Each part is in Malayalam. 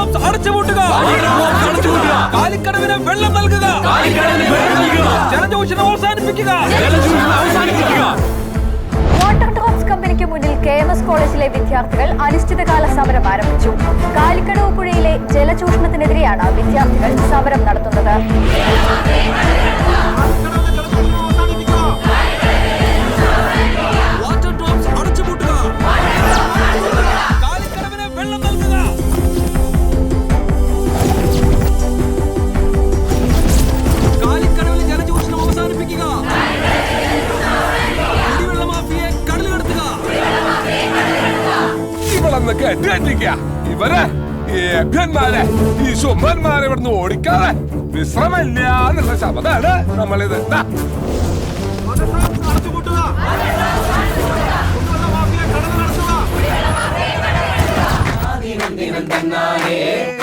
ഡ്രോപ്സ് അടച്ചുപൂട്ടുക കാലിക്കടവിന് വെള്ളം നൽകുക. ജലദൂഷണം അവസാനിപ്പിക്കുക. വാട്ടർ ഡ്രോപ്സ് കമ്പനിക്ക് മുന്നിൽ കെ എം എസ് കോളേജിലെ വിദ്യാർത്ഥികൾ അനിശ്ചിതകാല സമരം ആരംഭിച്ചു. കാലിക്കടവ് പുഴയിലെ ജലചൂഷണത്തിനെതിരെയാണ് വിദ്യാർത്ഥികൾ സമരം നടത്തുന്നത്. ഇവളെന്ന് കേട്ടിരിക്ക ഇവരെ ഈ ഏഭ്യന്മാരെ ഈ സുമ്മന്മാരെ ഇവിടുന്ന് ഓടിക്കാതെ വിശ്രമില്ല എന്നുള്ള ശബ്ദമാണ് നമ്മളിത്. ദാ.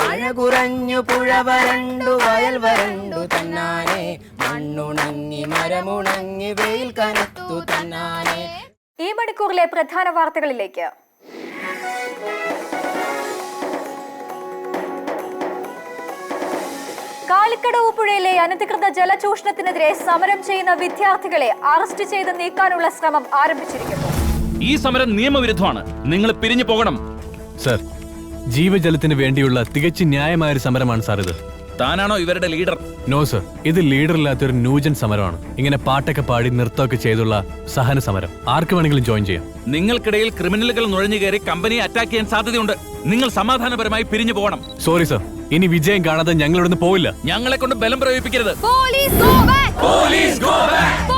മഴ കുറഞ്ഞു പുഴ വരണ്ടു വയൽ വരണ്ടു തന്നാനെ. മണ്ണുണങ്ങി മരമുണങ്ങി വെയിൽ കനത്തു തന്നാനെ. ഈ മണിക്കൂറിലെ പ്രധാന വാർത്തകളിലേക്ക് കാലിക്കടവ് പുഴയിലെ അനധികൃത ജലചൂഷണത്തിനെതിരെ സമരം ചെയ്യുന്ന വിദ്യാർത്ഥികളെ അറസ്റ്റ് ചെയ്ത് നീക്കാനുള്ള ശ്രമം ആരംഭിച്ചിരിക്കുന്നു. ഈ സമരം നിയമവിരുദ്ധമാണ്. നിങ്ങൾ പിരിഞ്ഞു പോകണം. സർ ജീവജലത്തിന് വേണ്ടിയുള്ള തികച്ചു ന്യായമായ ഒരു സമരമാണ് സാർ ഇത്. താനാണോ ഇവരുടെ ലീഡർ? No sir. ഇത് ലീഡർ ഇല്ലാത്ത ഒരു ന്യൂജൻ സമരമാണ്. ഇങ്ങനെ പാട്ടൊക്കെ പാടി നൃത്തമൊക്കെ ചെയ്തുള്ള സഹന സമരം. ആർക്ക് വേണമെങ്കിലും ജോയിൻ ചെയ്യാം. നിങ്ങൾക്കിടയിൽ ക്രിമിനലുകൾ നുഴഞ്ഞു കയറി കമ്പനിയെ അറ്റാക്ക് ചെയ്യാൻ സാധ്യതയുണ്ട്. നിങ്ങൾ സമാധാനപരമായി പിരിഞ്ഞു പോകണം. Sorry sir. ഇനി വിജയം കാണാതെ ഞങ്ങൾ പോവില്ല. ഞങ്ങളെ കൊണ്ട് ബലം പ്രയോഗിപ്പിക്കരുത്. Police go back police go back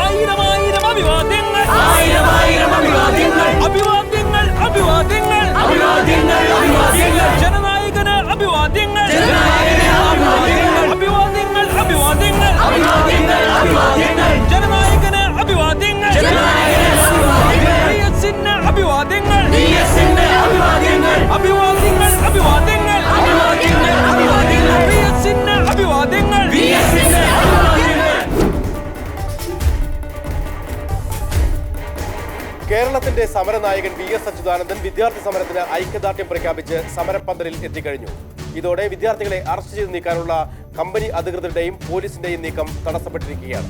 കേരളത്തിന്റെ സമരനായകൻ വി എസ് അച്യുതാനന്ദൻ വിദ്യാർത്ഥി സമരത്തിന് ഐക്യദാർഢ്യം പ്രഖ്യാപിച്ച് സമരപ്പന്തലിൽ എത്തിക്കഴിഞ്ഞു. ഇതോടെ വിദ്യാർത്ഥികളെ അറസ്റ്റ് ചെയ്ത് നീക്കാനുള്ള കമ്പനി അധികൃതരുടെയും പോലീസിന്റെയും നീക്കം തടസ്സപ്പെട്ടിരിക്കുകയാണ്.